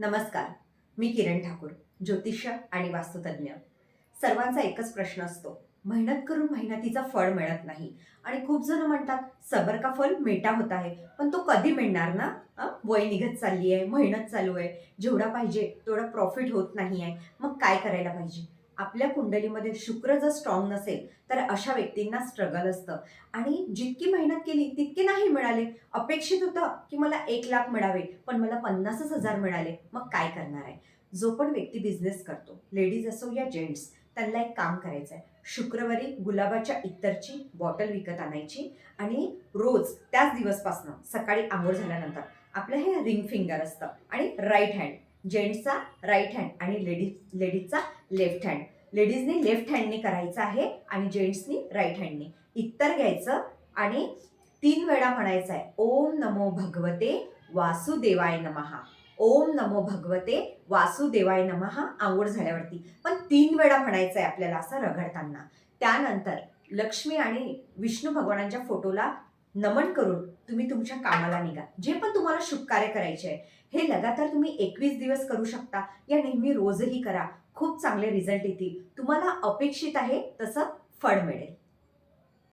नमस्कार. मी किरण ठाकूर ज्योतिष्य आणि वास्तुतज्ञ. सर्वांचा एकच प्रश्न असतो. मेहनत करून मेहनतीचं फळ मिळत नाही. आणि खूप जण म्हणतात सबर का फल मेटा होत आहे. पण तो कधी मिळणार ना? वय निघत चालली आहे मेहनत चालू आहे. जेवढा पाहिजे तेवढा प्रॉफिट होत नाही आहे. मग काय करायला पाहिजे? आपल्या कुंडलीमध्ये शुक्र जर स्ट्रॉंग नसेल तर अशा व्यक्तींना स्ट्रगल असतं. आणि जितकी मेहनत केली तितके नाही मिळाले. अपेक्षित होतं की मला एक लाख मिळावे पण मला पन्नासच हजार मिळाले. मग काय करणार आहे? जो पण व्यक्ती बिझनेस करतो लेडीज असो या जेंट्स त्यांना एक काम करायचं आहे शुक्रवारी गुलाबाच्या इतरची बॉटल विकत आणायची आणि रोज त्याच दिवसपासनं सकाळी आंघोळ झाल्यानंतर आपलं हे रिंग फिंगर असतं आणि राईट हँड जेंट्सचा राईट हँड आणि लेडीज लेडीजचा लेफ्ट हँड लेडीजनी लेफ्ट हँडने करायचं आहे आणि जेंट्सनी राईट हँडने इत्तर घ्यायचं आणि तीन वेळा म्हणायचं आहे ओम नमो भगवते वासुदेवाय नमहा. ओम नमो भगवते वासुदेवाय नमहा आंघोळ झाल्यावरती. पण तीन वेळा म्हणायचं आहे आपल्याला असं रगडताना. त्यानंतर लक्ष्मी आणि विष्णू भगवानांच्या फोटोला नमन करून तुम्ही तुमच्या कामाला निघा. जे पण तुम्हाला शुभ कार्य करायचे आहे हे लगातार तुम्ही एकवीस दिवस करू शकता. या नेहमी रोजही करा. खूप चांगले रिझल्ट येतील. तुम्हाला अपेक्षित आहे तसं फळ मिळेल.